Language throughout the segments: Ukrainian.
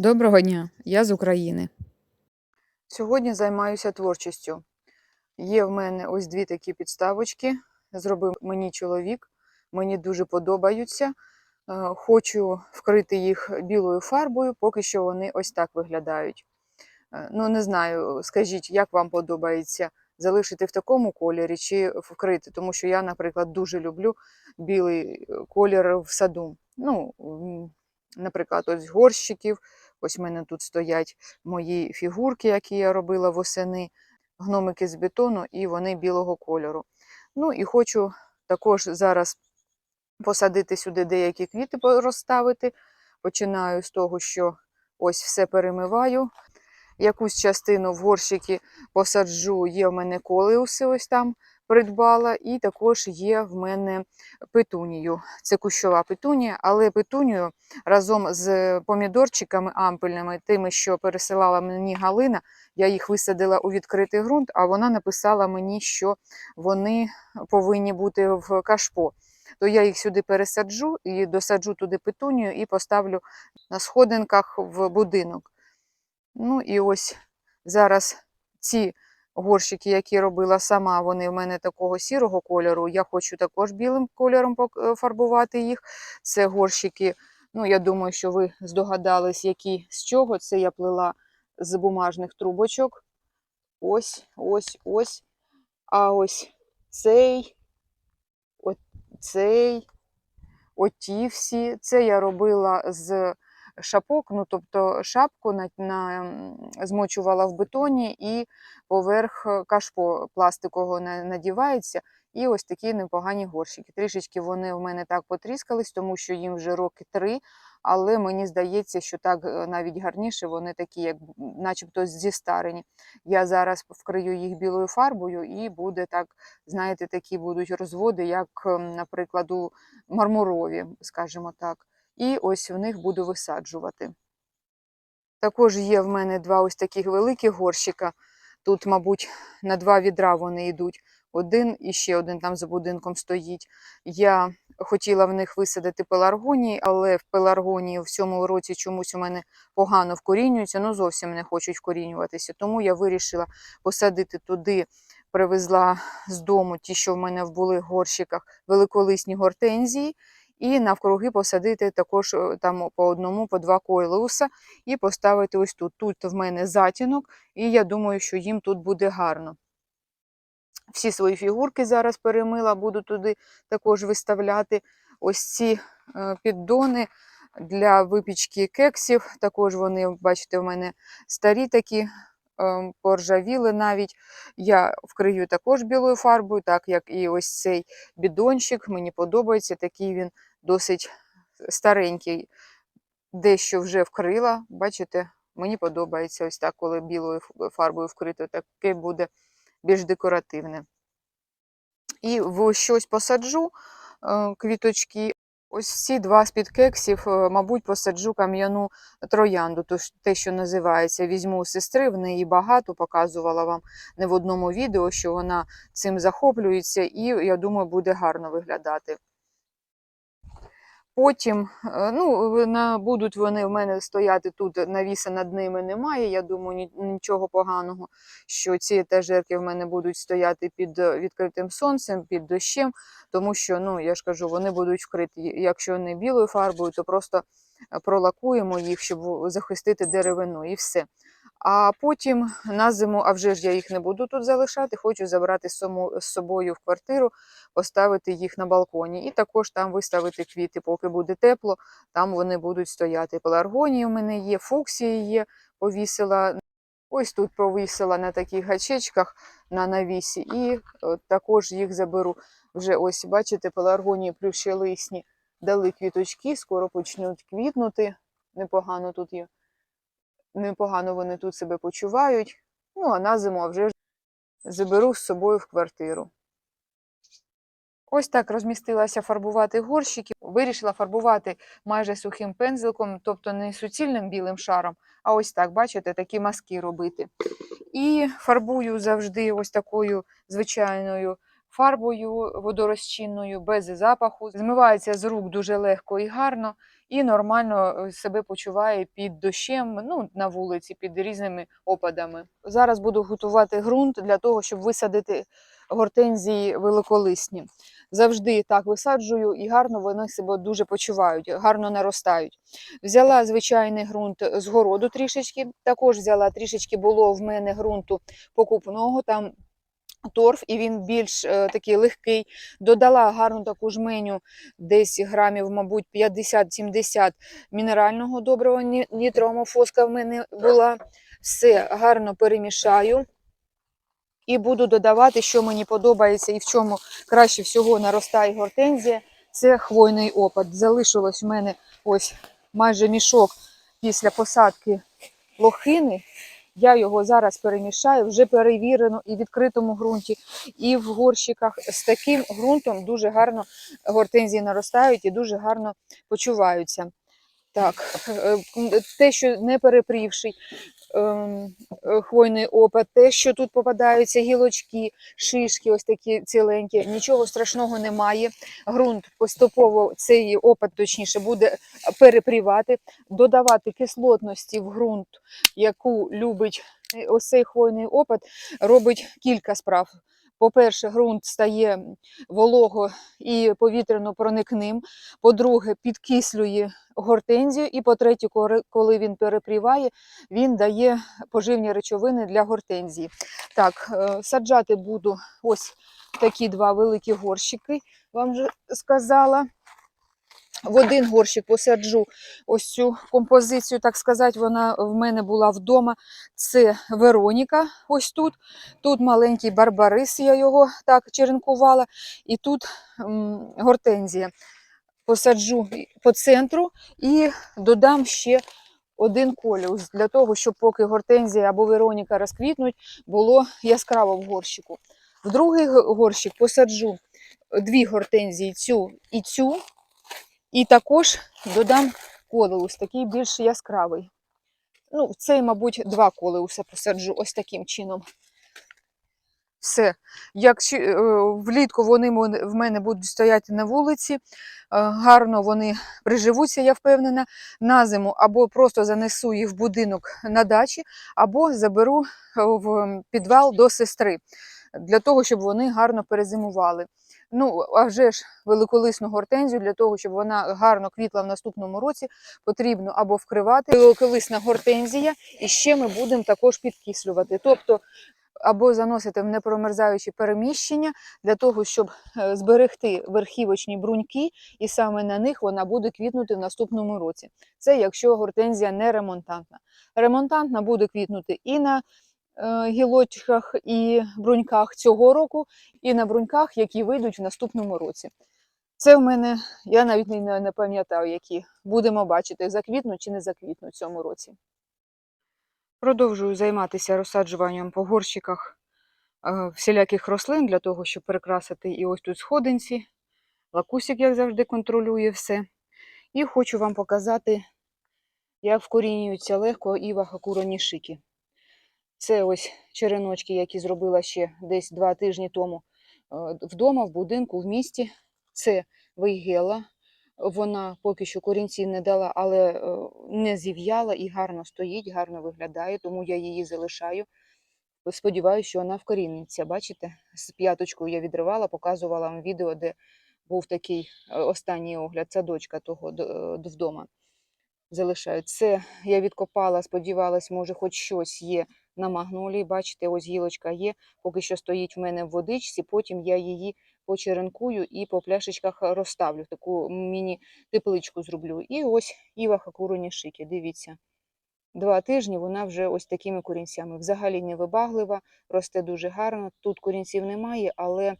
Доброго дня, я з України. Сьогодні займаюся творчістю. Є в мене ось дві такі підставочки. Зробив мені чоловік, мені дуже подобаються. Е, Хочу вкрити їх білою фарбою, поки що вони ось так виглядають. Е, Ну, не знаю, скажіть, як вам подобається залишити в такому кольорі чи вкрити, тому що я, наприклад, дуже люблю білий е, колір в саду. Ну, наприклад, ось горщиків. Ось в мене тут стоять мої фігурки, які я робила восени, гномики з бетону, і вони білого кольору. Ну і хочу також зараз посадити сюди деякі квіти розставити. Починаю з того, що ось все перемиваю. Якусь частину в горщики посаджу, є в мене колеуси, ось там придбала, і також є в мене петунію. Це кущова петунія, але петунію разом з помідорчиками ампельними, тими, що пересилала мені Галина, я їх висадила у відкритий ґрунт, а вона написала мені, що вони повинні бути в кашпо. То я їх сюди пересаджу і досаджу туди петунію і поставлю на сходинках в будинок. Ну і ось зараз ці горщики, які робила сама, вони в мене такого сірого кольору. Я хочу також білим кольором пок- фарбувати їх. Це горщики, ну я думаю, що ви здогадались, які з чого. Це я плела з бумажних трубочок. Ось, ось, ось. А ось цей, цей, оті всі. Це я робила з шапок, ну тобто шапку на, на, змочувала в бетоні і поверх е, кашпо пластикового на- надівається. І ось такі непогані горщики. Трішечки вони в мене так потріскались, тому що їм вже роки три, але мені здається, що так е, навіть гарніше, вони такі, як начебто зістарені. Я зараз вкрию їх білою фарбою, і буде так, знаєте, такі будуть розводи, як, наприклад, у мармурові, скажімо так. І ось в них буду висаджувати. Також є в мене два ось таких великих горщика. Тут, мабуть, на два відра вони йдуть. Один і ще один там за будинком стоїть. Я хотіла в них висадити пеларгонії, але в пеларгонії в цьому році чомусь у мене погано вкорінюються, ну зовсім не хочуть вкорінюватися. Тому я вирішила посадити туди, привезла з дому ті, що в мене були в горщиках, великолисні гортензії. І навкруги посадити також е, там по одному, по два койлеуса і поставити ось тут. Тут в мене затінок, і я думаю, що їм тут буде гарно. Всі свої фігурки зараз перемила, буду туди також виставляти. Ось ці е, піддони для випічки кексів. Також вони, бачите, в мене старі такі, е, поржавіли навіть. Я вкрию також білою фарбою, так як і ось цей бідончик. Мені подобається, такий він досить старенький. Дещо вже вкрила, бачите, мені подобається ось так, коли білою фарбою вкрито, таке буде більш декоративне. І в щось посаджу е, квіточки. Ось ці два з-під кексів, е, мабуть, посаджу кам'яну троянду, тож те, що називається, візьму у сестри, в неї багато, показувала вам не в одному відео, що вона цим захоплюється, і я думаю, буде гарно виглядати. Потім, е, ну, на, будуть вони в мене стояти тут, навіса над ними немає. Я думаю, ні- нічого поганого, що ці етажерки в мене будуть стояти під е, відкритим сонцем, під дощем, тому що, ну, я ж кажу, вони будуть вкриті. Якщо не білою фарбою, то просто е, пролакуємо їх, щоб захистити деревину і все. А потім на зиму, а вже ж я їх не буду тут залишати, хочу забрати з собою в квартиру, поставити їх на балконі і також там виставити квіти, поки буде тепло, там вони будуть стояти. Пеларгонії у мене є, фуксії є, повісила. Ось тут повісила на таких гачечках на навісі, і е, також їх заберу. Вже ось, бачите, пеларгонії плющелисні дали квіточки, скоро почнуть квітнути. Непогано тут є. Непогано вони тут себе почувають. Ну, а на зиму вже ж заберу з собою в квартиру. Ось так розмістилася фарбувати горщики. Вирішила фарбувати майже сухим пензликом, тобто не суцільним білим шаром, а ось так, бачите, такі маски робити. І фарбую завжди ось такою звичайною фарбою водорозчинною, без запаху. Змивається з рук дуже легко і гарно, і нормально е, себе почуває під дощем, ну, на вулиці, під різними опадами. Зараз буду готувати ґрунт для того, щоб висадити гортензії великолисні. Завжди так висаджую, і гарно вони себе дуже почувають, гарно наростають. Взяла звичайний ґрунт з городу трішечки. Також взяла трішечки було в мене ґрунту покупного. Там торф, і він більш е, такий легкий. Додала гарну таку жменю, десь грамів, мабуть, 50-70 мінерального доброго ні- нітроамофоска в мене була. Все гарно перемішаю. І буду додавати, що мені подобається і в чому краще всього наростає гортензія. Це хвойний опад. Залишилось в мене ось майже мішок після посадки лохини. Я його зараз перемішаю, вже перевірено і в відкритому ґрунті, і в горщиках. З таким ґрунтом дуже гарно гортензії наростають і дуже гарно почуваються. Так, е, те, що не перепрівший ем, е, хвойний опад, те, що тут попадаються гілочки, шишки, ось такі ціленькі, нічого страшного немає. Ґрунт поступово цей опад, точніше, буде перепрівати, додавати кислотності в ґрунт, яку любить е, ось цей хвойний опад, робить кілька справ. По-перше, ґрунт стає волого і повітряно проникним. По-друге, підкислює гортензію. І по-третє, коли він перепріває, він дає поживні речовини для гортензії. Так, е, саджати буду ось такі два великі горщики, вам вже сказала. В один горщик посаджу ось цю композицію, так сказати, вона в мене була вдома. Це Вероніка, ось тут. Тут маленький барбарис, я його так черенкувала. І тут м, гортензія. Посаджу по центру і додам ще один коліус для того, щоб поки гортензія або Вероніка розквітнуть, було яскраво в горщику. В другий горщик посаджу дві гортензії, цю і цю. І також додам колеус, такий більш яскравий. Ну, цей, мабуть, два колеуса посаджу ось таким чином. Все. Якщо е, влітку вони в мене будуть стояти на вулиці, е, гарно вони приживуться, я впевнена. На зиму або просто занесу їх в будинок на дачі, або заберу е, в підвал до сестри для того, щоб вони гарно перезимували. Ну, а вже ж великолисну гортензію для того, щоб вона гарно квітла в наступному році, потрібно або вкривати великолисна гортензія, і ще ми будемо також підкислювати. Тобто або заносити в непромерзаючі переміщення для того, щоб е, зберегти верхівочні бруньки, і саме на них вона буде квітнути в наступному році. Це якщо гортензія не ремонтантна. Ремонтантна буде квітнути і на гілочках і бруньках цього року, і на бруньках, які вийдуть в наступному році. Це в мене, я навіть не, пам'ятаю, які будемо бачити, заквітнуть чи не заквітнуть в цьому році. Продовжую займатися розсаджуванням по горщиках е, всіляких рослин для того, щоб прикрасити і ось тут сходинці. Лакусик, як завжди, контролює все. І хочу вам показати, як вкорінюються легко і іва хакуронішики. Це ось череночки, які зробила ще десь два тижні тому е, вдома, в будинку, в місті. Це вейгела. Вона поки що корінців не дала, але е, не зів'яла і гарно стоїть, гарно виглядає, тому я її залишаю. Сподіваюся, що вона вкоріниться. Бачите, з п'яточкою я відривала, показувала вам відео, де був такий е, останній огляд, садочка того вдома. Залишаю. Це я відкопала, сподівалась, може, хоч щось є на магнолії. Бачите, ось гілочка є, поки що стоїть в мене в водичці, потім я її почеренкую і по пляшечках розставлю, таку міні-тепличку зроблю. І ось Іва Хакуроні шики, дивіться. Два тижні вона вже ось такими корінцями. Взагалі не вибаглива, росте дуже гарно. Тут корінців немає, але е,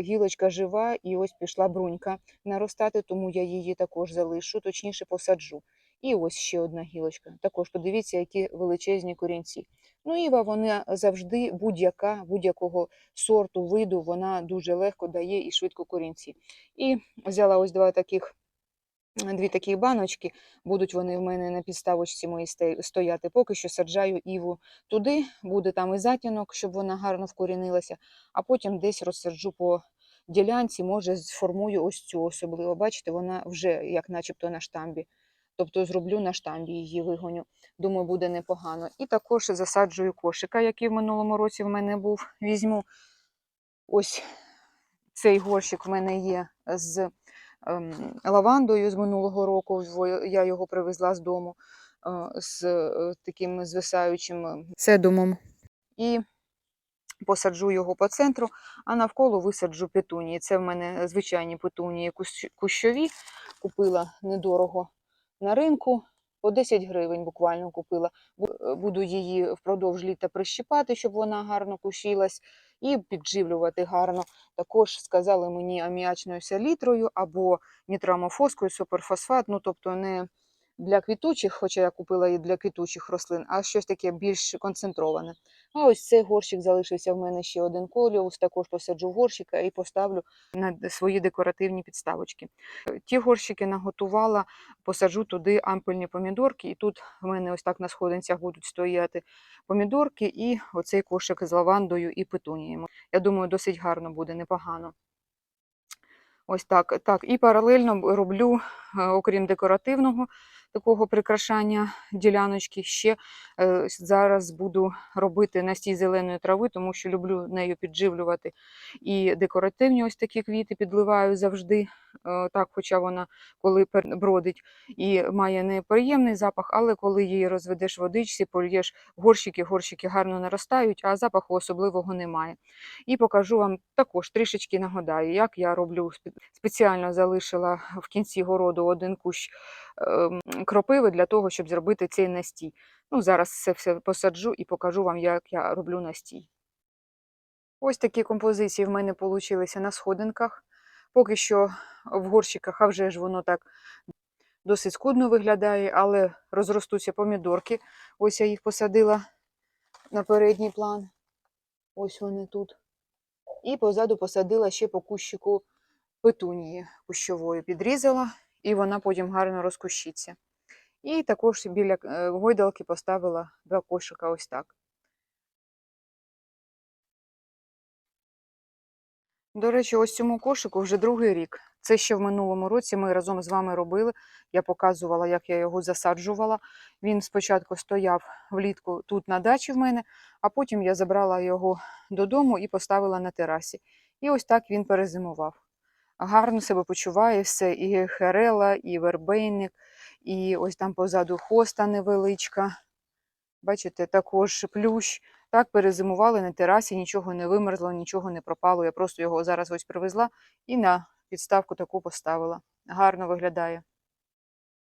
гілочка жива і ось пішла брунька наростати, тому я її також залишу, точніше посаджу. І ось ще одна гілочка. Також подивіться, які величезні корінці. Ну, Іва, вона завжди будь-яка, будь-якого сорту, виду, вона дуже легко дає і швидко корінці. І взяла ось два таких дві такі баночки. Будуть вони в мене на підставочці моїй стояти. Поки що саджаю іву туди, буде там і затінок, щоб вона гарно вкорінилася, а потім десь розсаджу по ділянці, може, сформую ось цю особливо. Бачите, вона вже як начебто на штамбі. Тобто зроблю на штамбі її вигоню. Думаю, буде непогано. І також засаджую кошика, який в минулому році в мене був. Візьму ось цей горщик в мене є з ем, лавандою з минулого року. Я його привезла з дому е, з е, таким звисаючим е, седумом. І посаджу його по центру, а навколо висаджу петунії. Це в мене звичайні петунії кущ- кущові. Купила недорого на ринку. По 10 гривень буквально купила. Е, Буду її впродовж літа прищипати, щоб вона гарно кушілась, і підживлювати гарно. Також сказали мені аміачною селітрою або нітрамофоскою, суперфосфат, ну тобто не для квітучих, хоча я купила і для квітучих рослин, а щось таке більш концентроване. А ось цей горщик залишився в мене ще один коліус, також посаджу горщика і поставлю на свої декоративні підставочки. Ті горщики наготувала, посаджу туди ампельні помідорки, і тут в мене ось так на сходинцях будуть стояти помідорки і оцей кошик з лавандою і петуніями. Я думаю, досить гарно буде, непогано. Ось так. так. І паралельно роблю, е, окрім декоративного такого прикрашання діляночки, ще е, зараз буду робити настій зеленої трави, тому що люблю нею підживлювати. І декоративні ось такі квіти підливаю завжди, так, хоча вона коли бродить і має неприємний запах, але коли її розведеш в водичці, польєш горщики, горщики гарно наростають, а запаху особливого немає. І покажу вам також трішечки нагадаю, як я роблю. Спеціально залишила в кінці городу один кущ ем, кропиви для того, щоб зробити цей настій. Ну, зараз це все посаджу і покажу вам, як я роблю настій. Ось такі композиції в мене получилися на сходинках. Поки що в горщиках, а вже ж воно так досить скудно виглядає, але розростуться помідорки. Ось я їх посадила на передній план. Ось вони тут. І позаду посадила ще по кущику петунії кущової. Підрізала, і вона потім гарно розкущиться. І також біля е, гойдалки поставила два кошика ось так. До речі, ось цьому кошику вже другий рік. Це ще в минулому році ми разом з вами робили. Я показувала, як я його засаджувала. Він спочатку стояв влітку тут на дачі в мене, а потім я забрала його додому і поставила на терасі. І ось так він перезимував. Гарно себе почуває все, і херела, і вербейник, і ось там позаду хоста невеличка. Бачите, також плющ. Так, перезимували на терасі, нічого не вимерзло, нічого не пропало. Я просто його зараз ось привезла і на підставку таку поставила. Гарно виглядає.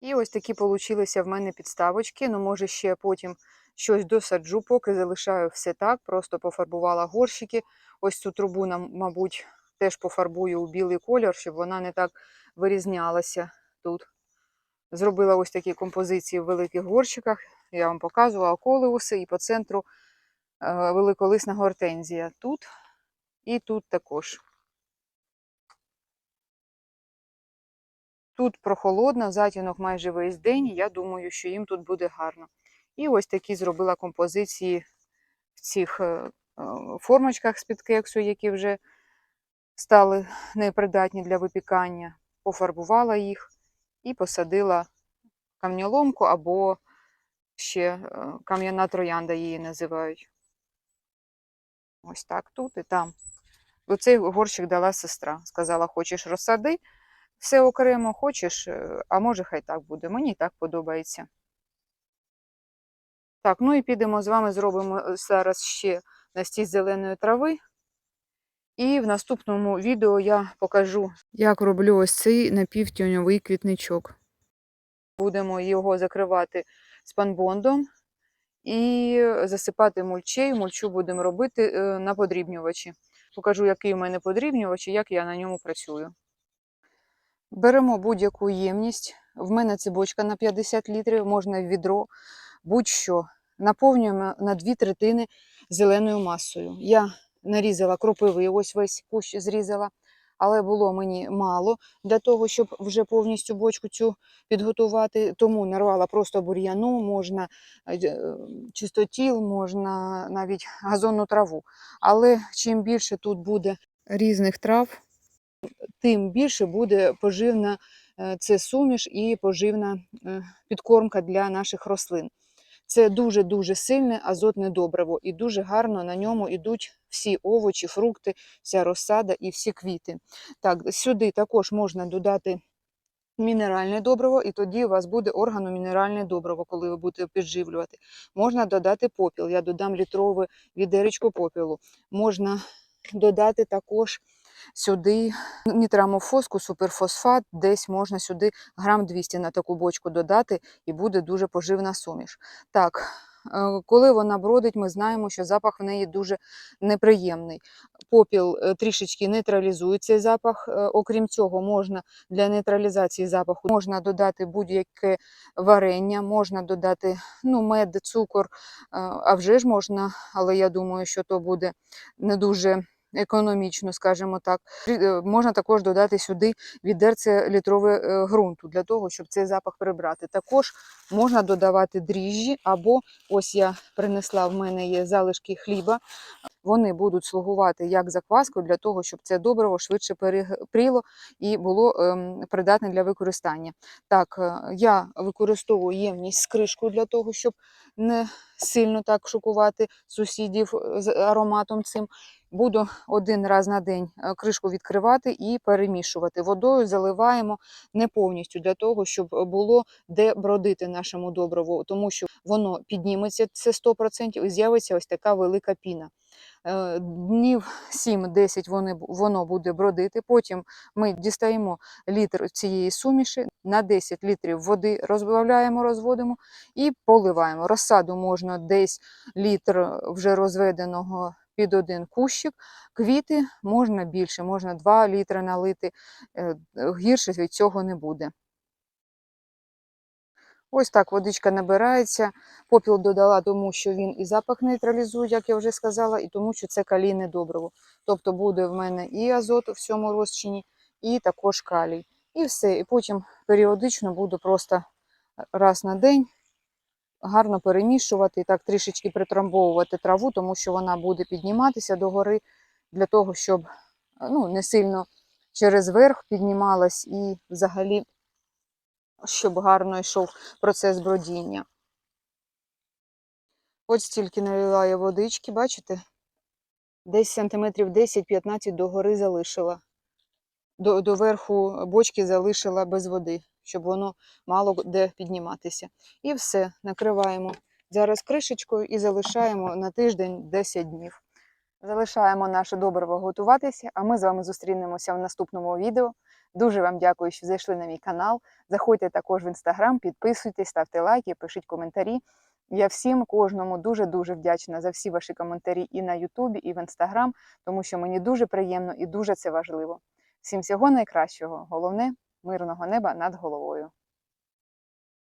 І ось такі получилися в мене підставочки. Ну, може, ще потім щось досаджу, поки залишаю все так. Просто пофарбувала горщики. Ось цю трубу, мабуть, теж пофарбую у білий колір, щоб вона не так вирізнялася тут. Зробила ось такі композиції в великих горщиках. Я вам показувала колеуси і по центру великолисна гортензія. Тут і тут також. Тут прохолодно, затінок майже весь день. Я думаю, що їм тут буде гарно. І ось такі зробила композиції в цих е, е, формочках з-під кексу, які вже стали непридатні для випікання. Пофарбувала їх і посадила камньоломку або ще е, кам'яна троянда її називають. Ось так тут і там. Оцей горщик дала сестра. Сказала, хочеш розсади, все окремо, хочеш, е, а може хай так буде. Мені так подобається. Так, ну і підемо з вами, зробимо е, зараз ще настій зеленої трави. І в наступному відео я покажу, як роблю ось цей напівтюньовий квітничок. Будемо його закривати спанбондом і засипати мульчею. Мульчу будемо робити е, на подрібнювачі. Покажу, який у мене подрібнювач і як я на ньому працюю. Беремо будь-яку ємність. В мене це бочка на 50 літрів, можна в відро, будь-що. Наповнюємо на дві третини зеленою масою. Я нарізала кропиви, ось весь кущ зрізала, але було мені мало для того, щоб вже повністю бочку цю підготувати. Тому нарвала просто бур'яну, можна е, е, чистотіл, можна навіть газонну траву. Але чим більше тут буде різних трав, тим більше буде поживна е, це суміш і поживна підкормка для наших рослин. Це дуже-дуже сильне азотне добриво, і дуже гарно на ньому йдуть всі овочі, фрукти, вся розсада і всі квіти. Так, сюди також можна додати мінеральне добриво, і тоді у вас буде органомінеральне добриво, коли ви будете підживлювати. Можна додати попіл. Я додам літрове відеречко попілу. Можна додати також сюди нітрамофоску, суперфосфат, десь можна сюди грам 200 на таку бочку додати, і буде дуже поживна суміш. Так, е, коли вона бродить, ми знаємо, що запах в неї дуже неприємний. Попіл е, трішечки нейтралізує цей запах. Е, Окрім цього, можна для нейтралізації запаху можна додати будь-яке варення, можна додати ну, мед, цукор, а вже ж можна, але я думаю, що то буде не дуже економічно, скажімо так. Е, Можна також додати сюди відерце літрове е, ґрунту для того, щоб цей запах прибрати. Також можна додавати дріжджі, або ось я принесла, в мене є залишки хліба. Вони будуть слугувати як закваскою для того, щоб це добриво швидше перепріло і було ем, придатне для використання. Так, е, я використовую ємність з кришкою для того, щоб не сильно так шокувати сусідів е, з ароматом цим. Буду один раз на день е, кришку відкривати і перемішувати. Водою заливаємо не повністю для того, щоб було де бродити нашому добриву, тому що воно підніметься це 100% і з'явиться ось така велика піна. Е, Днів 7-10 вони, воно буде бродити. Потім ми дістаємо літр цієї суміші, на 10 літрів води розбавляємо, розводимо і поливаємо. Розсаду можна десь літр вже розведеного під один кущик. Квіти можна більше, можна 2 літри налити. е, Гірше від цього не буде. Ось так водичка набирається. Попіл додала, тому що він і запах нейтралізує, як я вже сказала, і тому що це калійне добриво. Тобто буде в мене і азот в цьому розчині, і також калій. І все. І потім періодично буду просто раз на день гарно перемішувати і так трішечки притрамбовувати траву, тому що вона буде підніматися догори для того, щоб ну, не сильно через верх піднімалась і взагалі, щоб гарно йшов процес бродіння. Ось стільки налила я водички, бачите? Десь сантиметрів 10-15 догори залишила. До, до верху бочки залишила без води, щоб воно мало де підніматися. І все, накриваємо зараз кришечкою і залишаємо на тиждень 10 днів. Залишаємо наше добриво готуватися, а ми з вами зустрінемося в наступному відео. Дуже вам дякую, що зайшли на мій канал. Заходьте також в інстаграм, підписуйтесь, ставте лайки, пишіть коментарі. Я всім кожному дуже-дуже вдячна за всі ваші коментарі і на Ютубі, і в інстаграм, тому що мені дуже приємно і дуже це важливо. Всім всього найкращого. Головне мирного неба над головою.